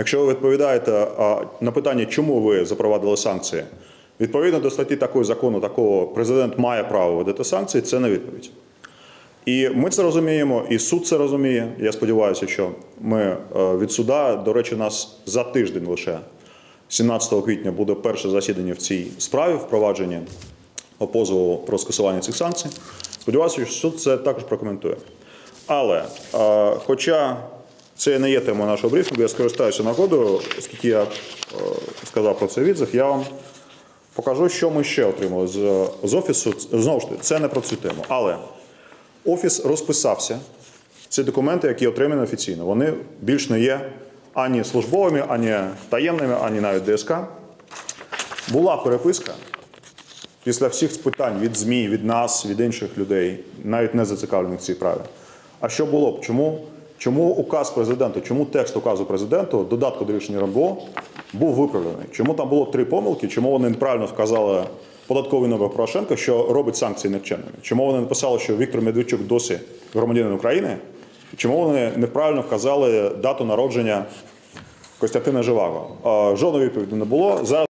Якщо ви відповідаєте на питання, чому ви запровадили санкції, відповідно до статті такої закону, такого президент має право вводити санкції, це не відповідь. І ми це розуміємо, і суд це розуміє. Я сподіваюся, що ми е, від суда, до речі, нас за тиждень лише 17 квітня буде перше засідання в цій справі впровадження позову про скасування цих санкцій. Сподіваюся, що суд це також прокоментує. Але, е, хоча це не є темою нашого брифінгу, я скористаюся нагодою, оскільки я е, сказав про це відзив, я вам покажу, що ми ще отримали з, з офісу. Знову ж таки, це не про цю тему. Але офіс розписався. Ці документи, які отримані офіційно, вони більш не є ані службовими, ані таємними, ані навіть ДСК. Була переписка після всіх питань від ЗМІ, від нас, від інших людей, навіть не зацікавлених в цій справі. А що було б? Чому, чому указ президента, чому текст указу президенту, додатку до рішення РНБО, був виправлений? Чому там було три помилки? Чому вони неправильно вказали податковий номер Порошенка, що робить санкції никчемними? Чому вони написали, що Віктор Медведчук досі громадянин України? Чому вони неправильно вказали дату народження Костянтина Живаго? Жодної відповіді не було.